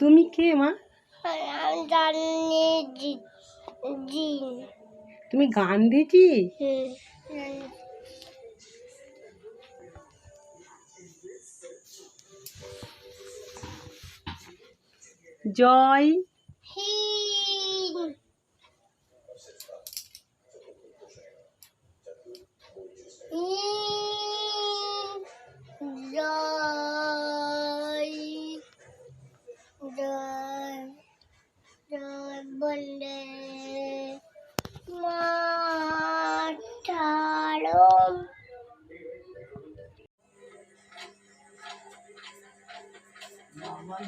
তুমি কে মা? তুমি গান হুম। জয় കൊണ്ട് മാട്ടാളും Mama,